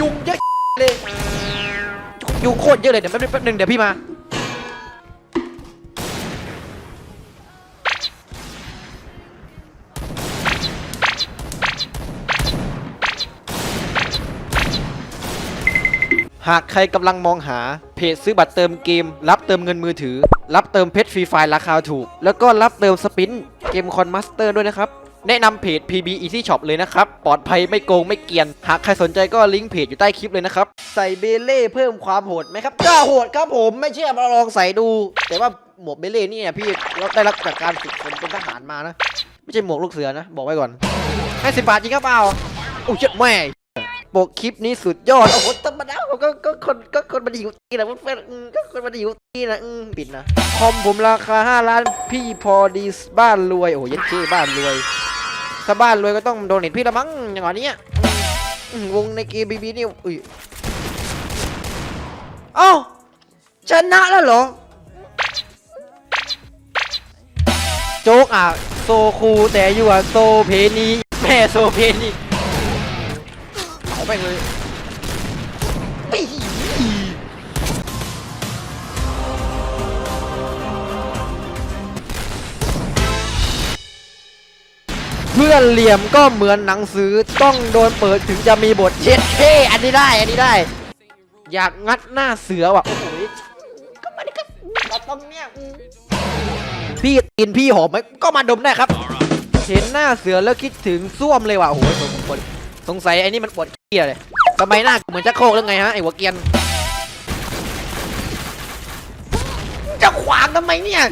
ยุงเยอะเลยยุงโคตรเยอะเลยเดี๋ยวแป๊บนึงแป๊บนึงเดี๋ยวพี่มาหากใครกำลังมองหาเพจซื้อบัตรเติมเกม รับเติมเงินมือถือ รับเติมเพชรฟรีไฟล์ราคาถูก แล้วก็รับเติมสปินเกมคอนมาสเตอร์ด้วยนะครับ แนะนำเพจ PB Easy Shop เลยนะครับ ปลอดภัยไม่โกงไม่เกียน หากใครสนใจก็ลิงก์เพจอยู่ใต้คลิปเลยนะครับ ใส่เบเล่เพิ่มความโหดไหมครับก็โหดครับผมไม่เชื่อมาลองใส่ดู แต่ว่าหมวกเบเล่นี่เนี่ยพี่เราได้รับจากการฝึกฝนเป็นทหารมานะ ไม่ใช่หมวกลูกเสือนะ บอกไว้ก่อนให้สิบบาทจริงครับเปล่าโอ้ยเจ็ดแม่ปกคลิปนี้สุดยอดโอ้โหธรรมดา ก็ก็คนก็คนมันอยู่ที่นะเพื่อนๆอืมก็คนมันอยู่ที่นะอืมปิดนะคอมผมราคา5ล้านพี่พอดีบ้านรวยโอ้โหยัดเจ้บ้านรวยถ้าบ้านรวยก็ต้องโดนเน็ตพี่ละมั้งอย่างนี้ยอืมวงในเกมบีบีนี่อุ้ยเอ้าชนะแล้วเหรอ โจ๊กอะโซคูแต่อยู่อะโซเพนีแม่โซเพนีเอาไปเลย เพื่อนเหลี่ยมก็เหมือนหนังสือต้องโดนเปิดถึงจะมีบทเช็ดเท่อันนี้ได้ อันนี้ได้ อยากงัดหน้าเสือว่ะโอ้โหก็มาดิก็มาตรงเนี้ยพี่กินพี่หอมไหมก็มาดมได้ครับ เห็นหน้าเสือแล้วคิดถึงส้วมเลยว่ะโอ้โหสงสงสงสัยไอ้นี่มันปวดเกี้ยเลย ทำไมหน้ากูเหมือนชักโครกแล้วไงฮะไอ้หัวเกรียน จะขวางทำไมเนี่ย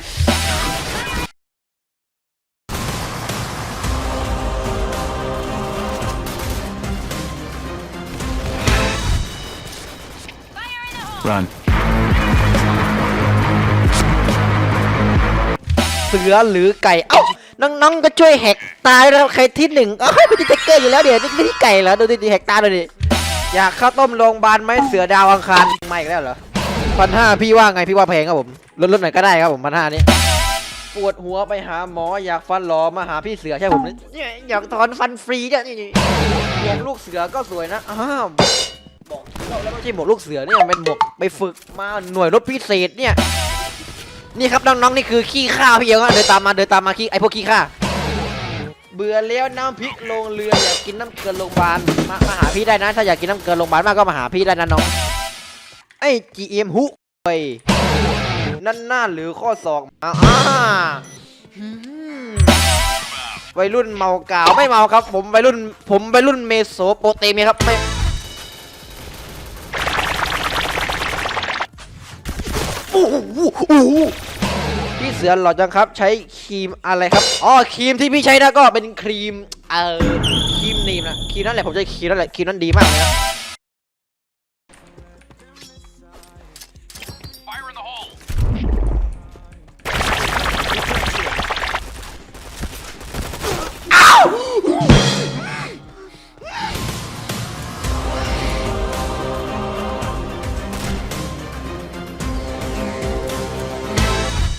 Run. เสือหรือไก่ เอ้า น้องๆ ก็ช่วยแหกตายแล้วใครที่หนึ่งเอ้ยเป็นติ๊กเกอร์อยู่แล้วเดี๋ยวนี่ไม่ที่ไก่เหรอ ดูดิแหกตาดูดิ อยากข้าวต้มโรงพยาบาลไหมเสือดาวอังคารมาอีกแล้วเหรอพันห้าพี่ว่าไงพี่ว่าแพงครับผมลดลดหน่อยก็ได้ครับผมพันห้านี้ปวดหัวไปหาหมออยากฟันหลอมาหาพี่เสือใช่ผมเนี่ยอยากถอนฟันฟรีเนี่ยนี่นี่หมวกลูกเสือก็สวยนะอ้าวบอกแล้วไม่ใช่หมวกลูกเสือเนี่ยเป็นหมวกไปฝึกมาหน่วยรบพิเศษเนี่ยนี่ครับน้องๆนี่คือขี้ข้าพี่เอ๋ก็เดินตามมาเดินตามมาขี้ไอพวกขี้ข้า เบื่อแล้วน้ำพริกลงเรืออยากกินน้ำเกลือโรงพยาบาลมามาหาพี่ได้นะ ถ้าอยากกินน้ำเกลือโรงพยาบาลมากก็มาหาพี่ได้นะน้องไอ้ GM ฮุไปนั่นหน้าหรือข้อศอกอ่าอ่าวัยรุ่นเมากาวไม่เมาครับ ผมวัยรุ่นผมวัยรุ่นเมโสโปเตเมียครับไม่โอ้โหพี่เสือหล่อจังครับ ใช้ รีมอะไรครับอ๋อครีมที่พี่ใช้นะก็เป็นครีมเอ่อครีมนีมนะครีมนั่นแหละผมใช้ครีมนั่นแหละครีมนั้นดีมากเลยนะ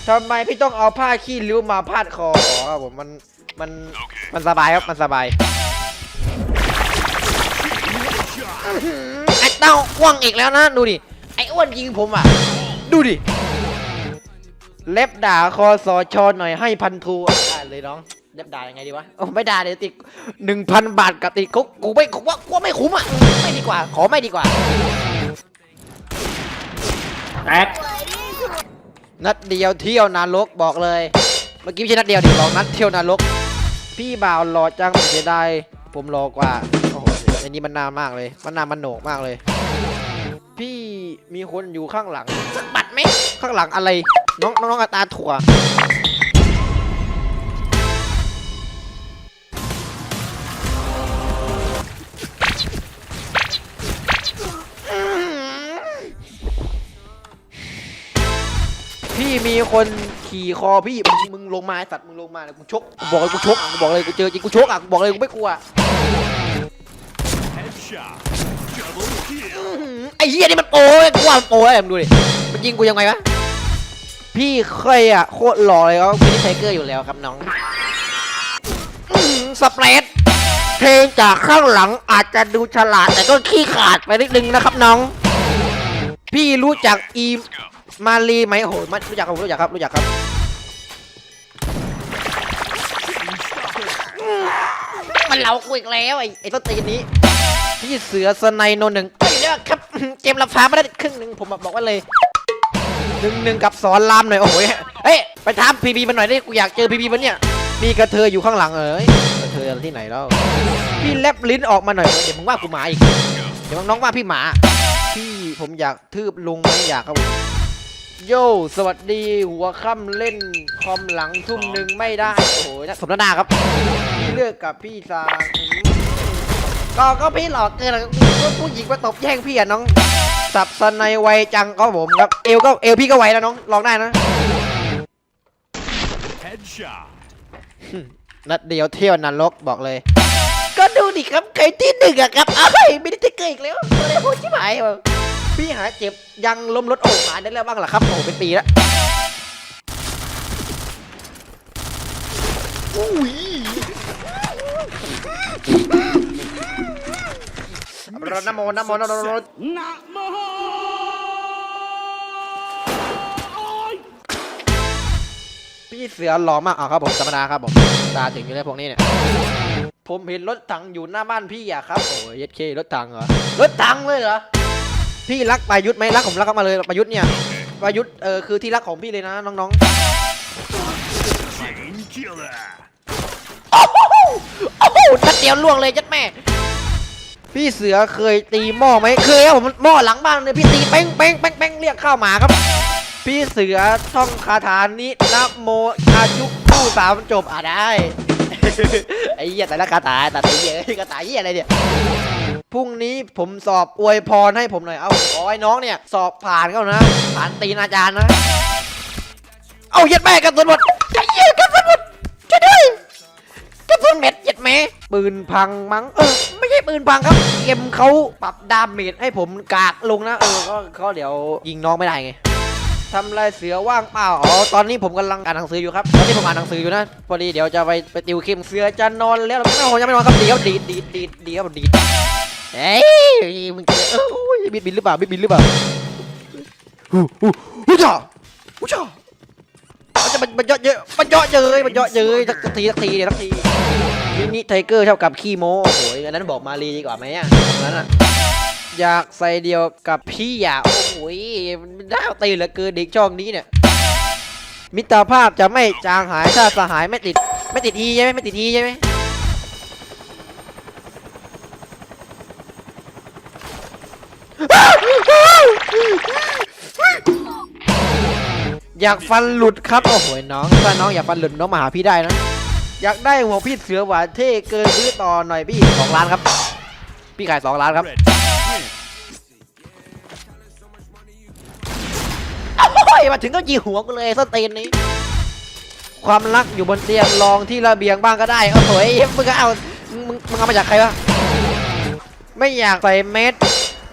ทำไมพี่ต้องเอาผ้าขี้ริ้วมาพาดคออ๋อครับผมมันมันมันสบายครับมันสบายอื้อหือไอ้เต้าอ้วงอีกแล้วนะดูดิไอ้อ้วนยิงผมอะ ดูดิ เล็บด่าคอสอชอหน่อยให้พันทูอะได้เลยน้องเล็บด่ายังไงดีวะโอ้ไม่ด่าเดี๋ยวติดหนึ่งพันบาทกับติดคุกกูไม่กูว่ากูว่าไม่คุ้มอะไม่ดีกว่า ขอไม่ดีกว่าแตก นัดเดียวเที่ยวนรกบอกเลย เมื่อกี้ไม่ใช่นัดเดียวดิบอกนัดเที่ยวนรก พี่บ่าวหล่อจังเสียดายผมรอกว่าโอ้โหอันนี้มันนานมากเลย มันนานมันโหนกมากเลย พี่มีคนอยู่ข้างหลังสักบัดไหมข้างหลังอะไร น้องน้องน้องอาตาถั่ว มีคนขี่คอพี่มึงมึงลงมาไอ้สัตว์มึงลงมาเลยกูชกกูบอกเลยกูชกอะกูบอกเลยกูเจอจริงกูชกอะกูบอกเลยกูไม่กลัว Headshot. Double kill. อื้อหือไอ้เหี้ยนี่มันโป้ยกูว่ามันโป้ยมึงดูดิมันยิงกูยังไงวะพี่เคยอะโคตรหล่อเลยครับพี่ไทเกอร์อยู่แล้วครับน้องอื้อหือสเปรดเพลงจากข้างหลังอาจจะดูฉลาดแต่ก็ขี้ขาดไปนิดนึงนะครับน้อง พี่รู้จักอี มาลีไหมโอ้โหไม่รู้จักครับผมรู้จักครับรู้จักครับมันเราคุยอีกแล้วไอ้ไอ้ต้นตีนนี้พี่เสือสไนโนหนึ่งเอ้ยเดี๋ยวครับเกมรับฟ้าไม่ได้ครึ่งหนึ่งผมบอกไว่าเลยหนึ่งหนึ่งกับสอนรามหน่อยโอ้โหเฮ้ยไปถามพีบีมันหน่อยดิกูอยากเจอพีบีมันเนี่ยมีกระเทยอยู่ข้างหลังเอ้ยกระเทยอะไรที่ไหนแล้วพี่แลบลิ้นออกมาหน่อยเดี๋ยวมึงว่ากูหมาอีกเดี๋ยวน้องว่าพี่หมาพี่ผมอยากทืบลุงไม่อยากครับผม โย่สวัสดีหัวค่ำเล่นคอมหลังทุ่มหนึ่งไม่ได้ โอ้โหน่าสมนาครับพี่เลือกกับพี่ซางอืมก็ก็พี่หลอกเกินอะก็ผู้หญิงมาตบแย่งพี่อะน้อง สับสนในไวจังก็ผมครับ เอวก็เอวพี่ก็ไวแล้วน้อง ลองได้นะ Headshot. นัดเดียวเที่ยวนรกบอกเลย ก็ดูดิครับใครที่หนึ่งอะครับเอ้ยไม่ได้จะเกิดอีกแล้วอะไรพูดชิบหายว่ะ พี่หาเจ็บยังล้มรถโอ้หายได้แล้วบ้างเหรอครับโอ้เป็นปีแล้วอุ้ยรดน้ำมนต์น้ำมนต์น้ำมนต์พี่เสือหล่อมากอะครับผมธรรมดาครับผมตาถึงอยู่เลยพวกนี้เนี่ยผมเห็นรถถังอยู่หน้าบ้านพี่อะครับโอ้ยเย็ดเครถถังเหรอรถถังเลยเหรอ พี่รักประยุทธ์ไหมรักผมรักเขามาเลยประยุทธ์เนี่ยประยุทธ์เออคือที่รักของพี่เลยนะน้อง Chain killer. ๆโอ้โหโอ้โหนัดเดียวล่วงเลยจัดแม่ พี่เสือเคยตีหม้อไหมเคยครับผมหม้อหลังบ้านเลยพี่ตีเป้งเป้งเป้งเป้งเรียกข้าวหมาครับ พี่เสือท่องคาถานินะโมอายุคู่สามจบอะได้ไอ้เหี้ยแต่ละคาถาแต่ไอ้เหี้ยคาถาเหี้ยอะไรเนี่ย พรุ่งนี้ผมสอบอวยพรให้ผมหน่อยเอาขอให้น้องเนี่ย สอบผ่านเขานะผ่านตีนอาจารย์นะ เอาเย็ดแม่กระสุนหมดเหี้ยกระสุนหมดช่วยด้วยกระสุนเม็ดเย็ดแม่ปืนพังมั้งเออไม่ใช่ปืนพังครับเกมเขาปรับดาเมจให้ผมกากลงนะเออก็เขาเดี๋ยวยิงน้องไม่ได้ไงทำลายเสือว่างเปล่า อ๋อ ตอนนี้ผมกำลังอ่านหนังสืออยู่ครับ ตอนนี้ผมอ่านหนังสืออยู่นะ พอดีเดี๋ยวจะไปไปติวเข้มเสือจะนอนแล้วไม่ผมยังไม่นอนครับเดี๋ยวดีดดีดีดดีดครับผมดีด เอ้ยมึงจอโอ้ยบินบินหรือเปล่าบินบินหรือเปล่าฮู้ฮู้ฮู้จ้าฮู้จ้ามันจะมันมันเยอะเยอะมันเยอะเยอะมันเยอะเยอะสักทีสักทีเดี๋ยวสักทีมินิไทเกอร์เท่ากับขี้โม้โอ้โหอันนั้นบอกมารีดีกว่าไหมอะนั้นอะอยากใส่เดียวกับพี่อยากโอ้โหมันน่าตีเหลือเกินเด็กช่องนี้เนี่ยมิตรภาพจะไม่จางหายถ้าสหายไม่ติด ไม่ติดอีใช่ไหมไม่ติดอีใช่ไหม อยากฟันหลุดครับ โอ้โหน้องถ้าน้องอยากฟันหลุดน้องมาหาพี่ได้นะ อยากได้หัวพี่เสือหวานเท่เกินซื้อต่อหน่อยพี่สองล้านครับ พี่ขายสองล้านครับ โอ้ยมาถึงก็ยีหัวกูเลยส้นตีนนี้ ความรักอยู่บนเตียงรองที่ระเบียงบ้างก็ได้ โอ้โหมึงก็เอา มึงมึงมึงเอามาจากใครวะ ไม่อยากใส่เม็ด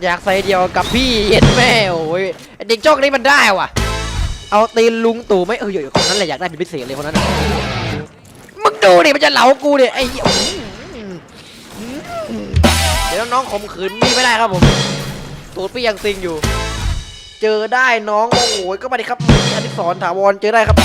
อยากใส่เดียวกับพี่เย็นแม่โอ้ยเด็กโจกนี้มันได้ว่ะ เอาตีนลุงตู่ไหม่เอออยู่คนนั้นแหละอยากได้เป็นพิเศษเลยคนนั้นมึงดูดิมันจะเหลากูเนี่ยไอ้เดี๋ยวน้องข่มขืนมีไม่ได้ครับผมตูดพี่ยังซิงอยู่ เจอได้น้องโอ้โหก็มาดิครับมีอดิศรถาวรเจอได้ครับ